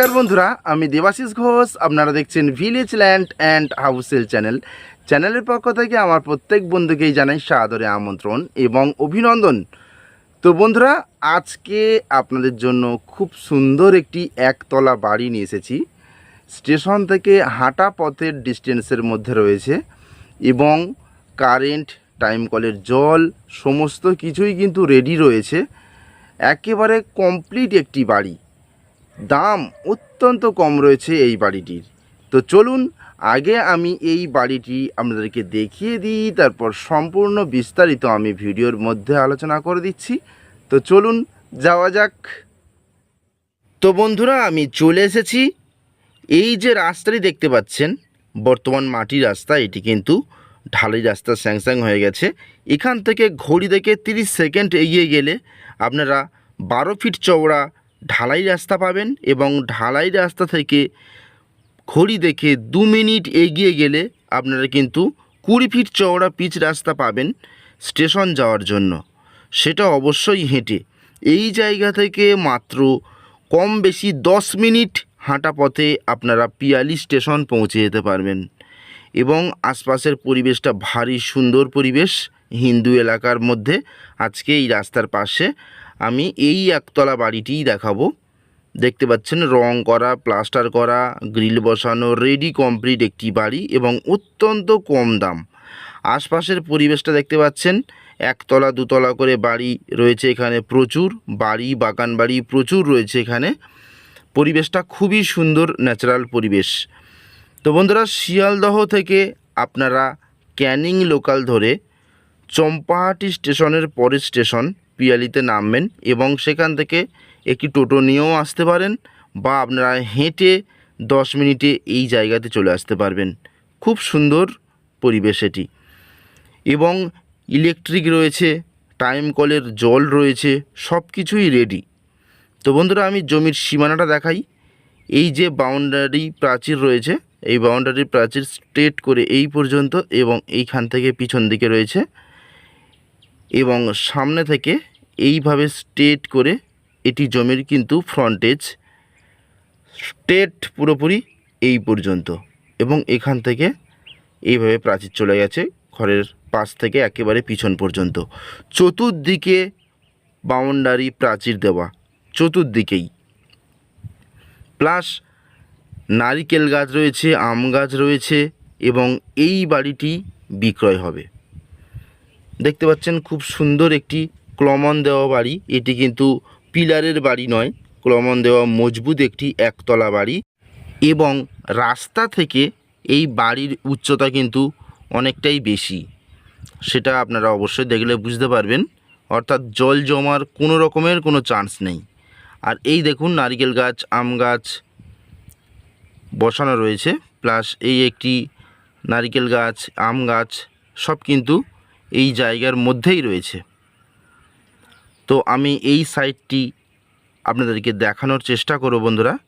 নমস্কার বন্ধুরা, আমি দেবাশিস ঘোষ, আপনারা দেখছেন ভিলেজ ল্যান্ড অ্যান্ড হাউসেল চ্যানেল চ্যানেলের পক্ষ থেকে আমার প্রত্যেক বন্ধুকেই জানাই সাদরে আমন্ত্রণ এবং অভিনন্দন। তো বন্ধুরা, আজকে আপনাদের জন্য খুব সুন্দর একটি একতলা বাড়ি নিয়ে এসেছি। স্টেশন থেকে হাঁটা পথের ডিস্টেন্সের মধ্যে রয়েছে এবং কারেন্ট, টাইম কলের জল, সমস্ত কিছুই কিন্তু রেডি রয়েছে। একেবারে কমপ্লিট একটি বাড়ি। দাম অত্যন্ত কম রয়েছে এই বাড়িটির। তো চলুন, আগে আমি এই বাড়িটি আপনাদেরকে দেখিয়ে দিই, তারপর সম্পূর্ণ বিস্তারিত আমি ভিডিওর মধ্যে আলোচনা করে দিচ্ছি। তো চলুন, যাওয়া যাক। তো বন্ধুরা, আমি চলে এসেছি। এই যে রাস্তাটি দেখতে পাচ্ছেন, বর্তমান মাটির রাস্তা, এটি কিন্তু ঢালাই রাস্তা স্যাংস্যাং হয়ে গেছে। এখান থেকে ঘড়ি দেখে তিরিশ সেকেন্ড এগিয়ে গেলে আপনারা বারো ফিট চওড়া ঢালাই রাস্তা পাবেন এবং ঢালাই রাস্তা থেকে ঘড়ি দেখে দু মিনিট এগিয়ে গেলে আপনারা কিন্তু কুড়ি ফিট চওড়া পিচ রাস্তা পাবেন স্টেশন যাওয়ার জন্য। সেটা অবশ্যই হেঁটে। এই জায়গা থেকে মাত্র কম বেশি দশ মিনিট হাঁটা পথে আপনারা পিয়ালি স্টেশন পৌঁছে যেতে পারবেন এবং আশপাশের পরিবেশটা ভারী সুন্দর পরিবেশ। হিন্দু এলাকার মধ্যে আজকে এই রাস্তার পাশে আমি এই একতলা বাড়িটিই দেখাবো। দেখতে পাচ্ছেন, রং করা, প্লাস্টার করা, গ্রিল বসানো রেডি কমপ্লিট একটি বাড়ি এবং অত্যন্ত কম দাম। আশপাশের পরিবেশটা দেখতে পাচ্ছেন, একতলা, দুতলা করে বাড়ি রয়েছে এখানে প্রচুর, বাড়ি, বাগান বাড়ি প্রচুর রয়েছে এখানে। পরিবেশটা খুবই সুন্দর ন্যাচারাল পরিবেশ। তো বন্ধুরা, শিয়ালদহ থেকে আপনারা ক্যানিং লোকাল ধরে চম্পাহাটি স্টেশনের পরের স্টেশন পিয়ালিতে নামবেন এবং সেখান থেকে একটি টোটো নিয়েও আসতে পারেন বা আপনারা হেঁটে দশ মিনিটে এই জায়গাতে চলে আসতে পারবেন। খুব সুন্দর পরিবেশ এটি। এবং ইলেকট্রিক রয়েছে, টাইম কলের জল রয়েছে সব কিছুই রেডি। তো বন্ধুরা, আমি জমির সীমানাটা দেখাই। এই যে বাউন্ডারি প্রাচীর রয়েছে, এই বাউন্ডারি প্রাচীর স্ট্রেট করে এই পর্যন্ত এবং এইখান থেকে পিছন দিকে রয়েছে। এবং সামনে থেকে এইভাবে স্ট্রেট করে এটি জমির কিন্তু ফ্রন্টেজ স্ট্রেট পুরোপুরি এই পর্যন্ত এবং এখান থেকে এইভাবে প্রাচীর চলে গেছে, ঘরের পাশ থেকে একেবারে পিছন পর্যন্ত। চতুর্দিকে বাউন্ডারি প্রাচীর দেওয়া, চতুর্দিকেই। প্লাস নারিকেল গাছ রয়েছে, আম গাছ রয়েছে এবং এই বাড়িটি বিক্রয় হবে। দেখতে পাচ্ছেন খুব সুন্দর একটি ক্লমন দেওয়া বাড়ি। এটি কিন্তু পিলারের বাড়ি নয়, ক্লমন দেওয়া মজবুত একটি একতলা বাড়ি এবং রাস্তা থেকে এই বাড়ির উচ্চতা কিন্তু অনেকটাই বেশি। সেটা আপনারা অবশ্যই দেখলে বুঝতে পারবেন। অর্থাৎ জল জমার কোনো রকমের কোনো চান্স নেই। আর এই দেখুন নারিকেল গাছ, আম গাছ বসানো রয়েছে, প্লাস এই একটি নারিকেল গাছ, আম গাছ সব কিন্তু এই জায়গার মধ্যেই রয়েছে। তো আমি এই সাইডটি আপনাদেরকে দেখানোর চেষ্টা করব বন্ধুরা।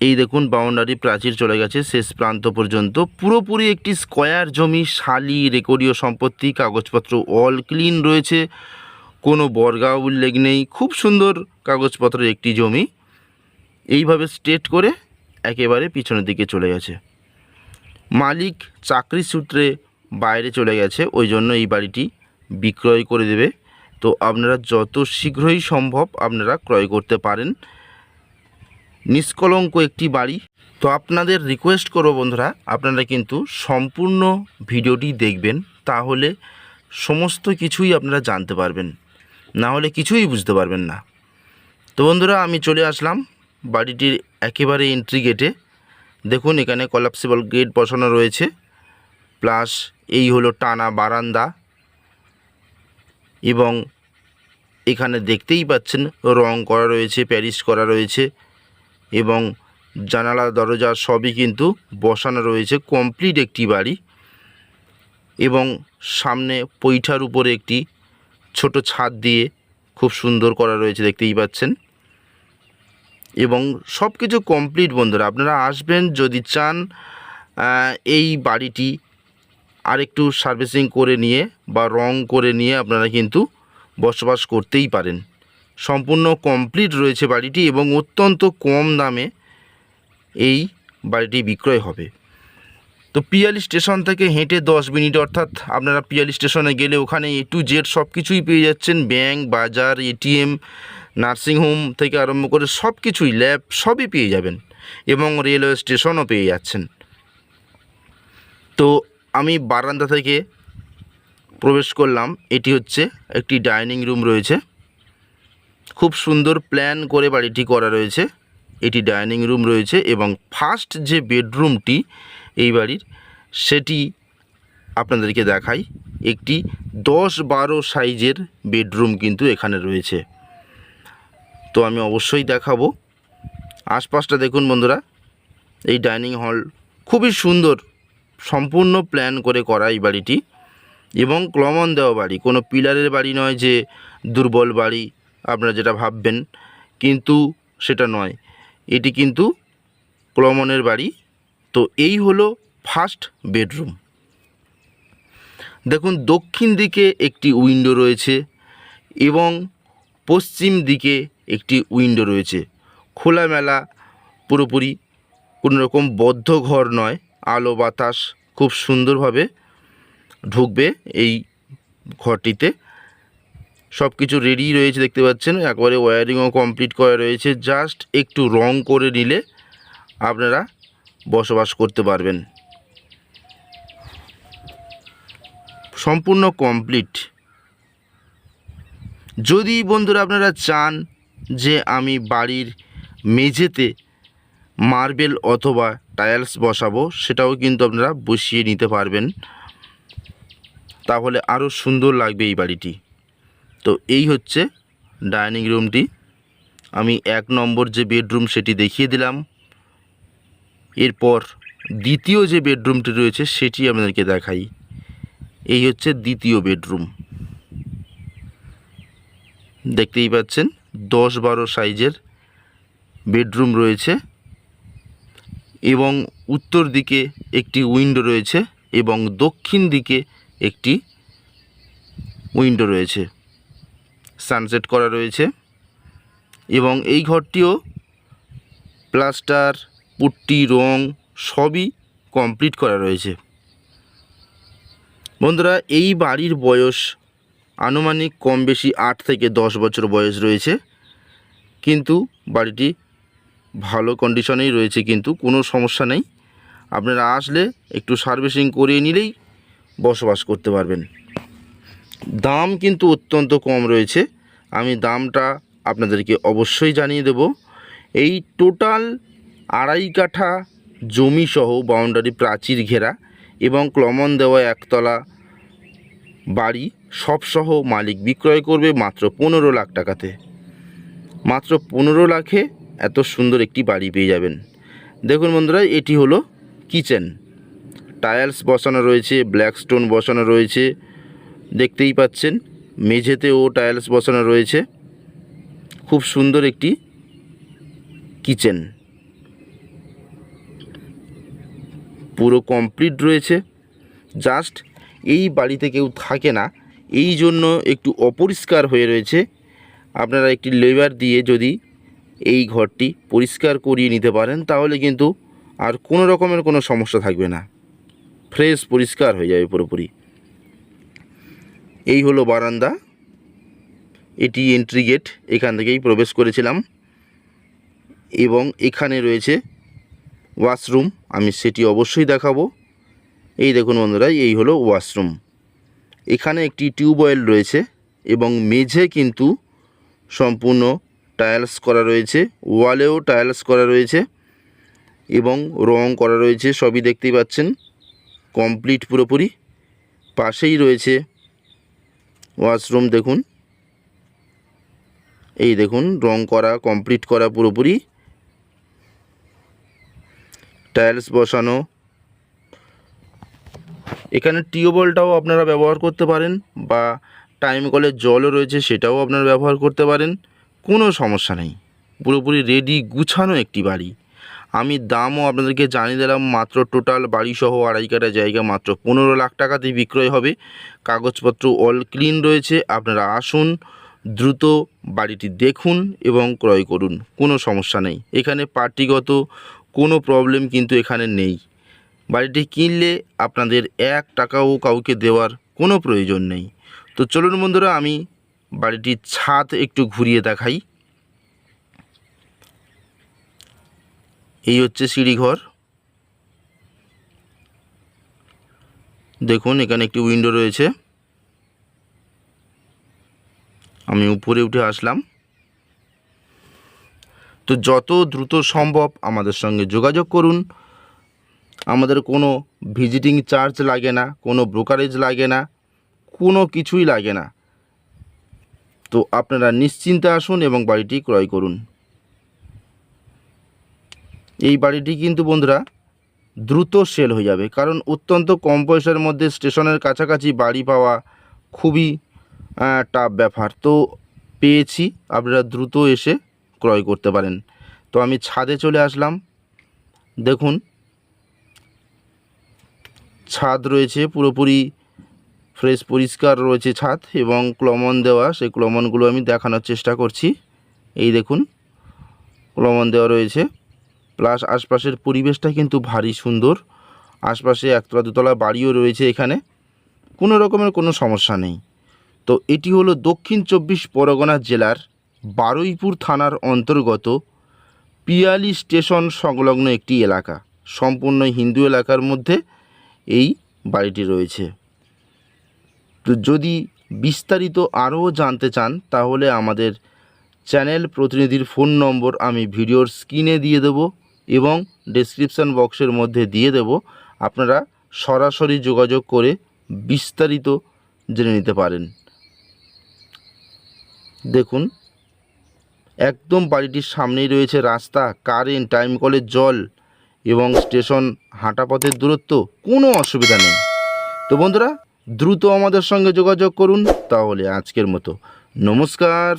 এই দেখুন, বাউন্ডারি প্রাচীর চলে গেছে, শেষ প্রান্ত পর্যন্ত। পুরোপুরি একটি স্কোয়ার জমি, শালি, রেকর্ডীয় সম্পত্তি, কাগজপত্র অল ক্লিন রয়েছে। কোনো বর্গা উল্লেখ নেই। খুব সুন্দর কাগজপত্রের একটি জমি। এইভাবে স্ট্রেট করে একেবারে পিছনের দিকে চলে গেছে। মালিক চাকরি সূত্রে বাইরে চলে গেছে, ওই জন্য এই বাড়িটি বিক্রয় করে দেবে। তো আপনারা যত শীঘ্রই সম্ভব আপনারা ক্রয় করতে পারেন। নিষ্কলঙ্ক একটি বাড়ি। তো আপনাদের রিকোয়েস্ট করব বন্ধুরা, আপনারা কিন্তু সম্পূর্ণ ভিডিওটি দেখবেন, তাহলে সমস্ত কিছুই আপনারা জানতে পারবেন। না হলে কিছুই বুঝতে পারবেন না। তো বন্ধুরা, আমি চলে আসলাম বাড়িটির একেবারে এন্ট্রি গেটে দেখুন, এখানে কলাপসিবল গেট বসানো রয়েছে। প্লাস এই হলো টানা বারান্দা। এবং এখানে দেখতেই পাচ্ছেন রং করা রয়েছে প্যারিস করা রয়েছে এবং জানালা দরজা সবই কিন্তু বসানো রয়েছে, কমপ্লিট একটি বাড়ি। এবং সামনে পৈঠার উপরে একটি ছোট ছাদ দিয়ে খুব সুন্দর করা রয়েছে, দেখতেই পাচ্ছেন। এবং সব কিছু কমপ্লিট, বন্ধুরা, আপনারা আসবেন যদি চান এই বাড়িটি আরেকটু সার্ভিসিং করে নিয়ে বা রং করে নিয়ে আপনারা কিন্তু বসবাস করতেই পারেন। সম্পূর্ণ কমপ্লিট রয়েছে বাড়িটি এবং অত্যন্ত কম দামে এই বাড়িটি বিক্রয় হবে। তো পিয়ালি স্টেশন থেকে হেঁটে দশ মিনিট অর্থাৎ আপনারা পিয়ালি স্টেশনে গেলে ওখানে এ টু জেড সব কিছুই পেয়ে যাচ্ছেন। ব্যাংক, বাজার এটিএম নার্সিংহোম থেকে আরম্ভ করে সব কিছুই ল্যাব সবই পেয়ে যাবেন এবং রেলওয়ে স্টেশনও পেয়ে যাচ্ছেন। তো আমি বারান্দা থেকে প্রবেশ করলাম। এটি হচ্ছে একটি ডাইনিং রুম রয়েছে। খুব সুন্দর প্ল্যান করে বাড়িটি করা রয়েছে। এটি ডাইনিং রুম রয়েছে এবং ফার্স্ট যে বেডরুমটি এই বাড়ির, সেটি আপনাদেরকে দেখাই। একটি দশ বারো সাইজের বেডরুম কিন্তু এখানে রয়েছে। তো আমি অবশ্যই দেখাবো। আশপাশটা দেখুন বন্ধুরা। এই ডাইনিং হল খুবই সুন্দর। সম্পূর্ণ প্ল্যান করে করা এই বাড়িটি এবং ক্লমন দেওয়া বাড়ি। কোনো পিলারের বাড়ি নয় যে দুর্বল বাড়ি, আপনারা যেটা ভাববেন, কিন্তু সেটা নয়। এটি কিন্তু ক্লমনের বাড়ি। তো এই হলো ফার্স্ট বেডরুম দেখুন, দক্ষিণ দিকে একটি উইন্ডো রয়েছে এবং পশ্চিম দিকে একটি উইন্ডো রয়েছে। খোলামেলা, পুরোপুরি কোনো রকম বদ্ধ ঘর নয়। আলো বাতাস খুব সুন্দরভাবে ঢুকবে এই ঘরটিতে। সব কিছু রেডি রয়েছে, দেখতে পাচ্ছেন? একবারে ওয়্যারিংও কমপ্লিট করা রয়েছে। জাস্ট একটু রং করে নিলে আপনারা বসবাস করতে পারবেন। সম্পূর্ণ কমপ্লিট যদি বন্ধুরা আপনারা চান যে আমি বাড়ির মেঝেতে মার্বেল অথবা টাইলস বসাবো, সেটাও কিন্তু আপনারা বসিয়ে নিতে পারবেন। তাহলে আরও সুন্দর লাগবে এই বাড়িটি। তো এই হচ্ছে ডাইনিং রুমটি। আমি এক নম্বর যে বেডরুম সেটি দেখিয়ে দিলাম। এরপর দ্বিতীয় যে বেডরুমটি রয়েছে সেটি আপনাদেরকে দেখাই। এই হচ্ছে দ্বিতীয় বেডরুম। দেখতেই পাচ্ছেন, দশ বারো সাইজের বেডরুম রয়েছে। এবং উত্তর দিকে একটি উইন্ডো রয়েছে এবং দক্ষিণ দিকে একটি উইন্ডো রয়েছে। সানসেট করা রয়েছে এবং এই ঘরটিও প্লাস্টার, পুট্টি, রং সবই কমপ্লিট করা রয়েছে। বন্ধুরা, এই বাড়ির বয়স আনুমানিক কম বেশি আট থেকে দশ বছর বয়স রয়েছে। কিন্তু বাড়িটি ভালো কন্ডিশনেই রয়েছে কিন্তু, কোনো সমস্যা নেই। আপনারা আসলে একটু সার্ভিসিং করিয়ে নিলেই বসবাস করতে পারবেন। দাম কিন্তু অত্যন্ত কম রয়েছে। আমি দামটা আপনাদেরকে অবশ্যই জানিয়ে দেব। এই টোটাল আড়াই কাঠা জমি সহ বাউন্ডারি প্রাচীর ঘেরা এবং ক্লমন দেওয়া একতলা বাড়ি সবসহ মালিক বিক্রয় করবে মাত্র পনেরো লাখ টাকাতে। মাত্র পনেরো লাখে এত সুন্দর একটি বাড়ি পেয়ে যাবেন। দেখুন বন্ধুরা, এটি হলো কিচেন। টাইলস বসানো রয়েছে, ব্ল্যাক স্টোন বসানো রয়েছে, দেখতেই পাচ্ছেন, মেঝেতেও টাইলস বসানো রয়েছে। খুব সুন্দর একটি কিচেন। পুরো কমপ্লিট রয়েছে। জাস্ট এই বাড়িতে কেউ থাকে না, এই জন্য একটু অপরিষ্কার হয়ে রয়েছে। আপনারা একটি লেবার দিয়ে যদি এই ঘরটি পরিষ্কার করিয়ে নিতে পারেন, তাহলে কিন্তু আর কোনো রকমের কোনো সমস্যা থাকবে না। ফ্রেশ পরিষ্কার হয়ে যাবে পুরোপুরি। এই হলো বারান্দা। এটি এন্ট্রি গেট এখান থেকেই প্রবেশ করেছিলাম। এবং এখানে রয়েছে ওয়াশরুম আমি সেটি অবশ্যই দেখাবো। এই দেখুন বন্ধুরা, এই হলো ওয়াশরুম এখানে একটি টিউবওয়েল রয়েছে এবং মেঝে কিন্তু সম্পূর্ণ টাইলস করা রয়েছে ওয়ালেও টাইলস করা রয়েছে এবং রং করা রয়েছে, সবই দেখতেই পাচ্ছেন। কমপ্লিট পুরোপুরি। পাশেই রয়েছে ওয়াশরুম দেখুন। এই দেখুন, রং করা কমপ্লিট করা পুরোপুরি। টাইলস বসানো। এখানে টিউবওয়েলটাও আপনারা ব্যবহার করতে পারেন বা টাইম কলের জলও রয়েছে সেটাও আপনারা ব্যবহার করতে পারেন। কোনো সমস্যা নেই। পুরোপুরি রেডি গুছানো একটি বাড়ি। আমি দামও আপনাদেরকে জানিয়ে দিলাম, মাত্র টোটাল বাড়িসহ আড়াই কাটা জায়গা, মাত্র পনেরো লাখ টাকাতেই বিক্রয় হবে। কাগজপত্র অল ক্লিন রয়েছে, আপনারা আসুন, দ্রুত বাড়িটি দেখুন এবং ক্রয় করুন, কোনো সমস্যা নেই। এখানে পার্টিগত কোনো প্রবলেম কিন্তু এখানে নেই। বাড়িটি কিনলে আপনাদের এক টাকাও কাউকে দেওয়ার কোনো প্রয়োজন নেই। তো চলুন বন্ধুরা, আমি বাড়িটির ছাদ একটু ঘুরিয়ে দেখাই। এই হচ্ছে সিঁড়িঘর। দেখুন, এখানে একটি উইন্ডো রয়েছে। আমি উপরে উঠে আসলাম। তো যত দ্রুত সম্ভব আমাদের সঙ্গে যোগাযোগ করুন। আমাদের কোনো ভিজিটিং চার্জ লাগে না, কোনো ব্রোকারেজ লাগে না, কোনো কিছুই লাগে না। তো আপনারা নিশ্চিন্তে আসুন এবং বাড়িটি ক্রয় করুন। এই বাড়িটি কিন্তু বন্ধুরা দ্রুত সেল হয়ে যাবে, কারণ অত্যন্ত কম পয়সার মধ্যে স্টেশনের কাছাকাছি বাড়ি পাওয়া খুবই টাফ ব্যাপার। তো পেয়েছি, আপনারা দ্রুত এসে ক্রয় করতে পারেন। তো আমি ছাদে চলে আসলাম। দেখুন, ছাদ রয়েছে পুরোপুরি ফ্রেশ পরিষ্কার রয়েছে ছাদ এবং ক্লমন দেওয়া, সেই ক্লমনগুলো আমি দেখানোর চেষ্টা করছি। এই দেখুন, ক্লমন দেওয়া রয়েছে। প্লাস আশপাশের পরিবেশটা কিন্তু ভারী সুন্দর। আশপাশে একতলা দুতলা বাড়িও রয়েছে এখানে। কোনো রকমের কোনো সমস্যা নেই। তো এটি হলো দক্ষিণ চব্বিশ পরগনা জেলার বারুইপুর থানার অন্তর্গত পিয়ালি স্টেশন সংলগ্ন একটি এলাকা। সম্পূর্ণ হিন্দু এলাকার মধ্যে এই বাড়িটি রয়েছে। তো যদি বিস্তারিত আরও জানতে চান, তাহলে আমাদের চ্যানেল প্রতিনিধির ফোন নম্বর আমি ভিডিওর স্ক্রিনে দিয়ে দেব এবং ডেসক্রিপশান বক্সের মধ্যে দিয়ে দেব। আপনারা সরাসরি যোগাযোগ করে বিস্তারিত জেনে নিতে পারেন। দেখুন, একদম বাড়িটির সামনেই রয়েছে রাস্তা কারেন্ট টাইম কলের জল এবং স্টেশন হাঁটা পথের দূরত্ব, কোনো অসুবিধা নেই। তো বন্ধুরা দ্রুত আমাদের সঙ্গে যোগাযোগ করুন তাহলে আজকের মতো। নমস্কার।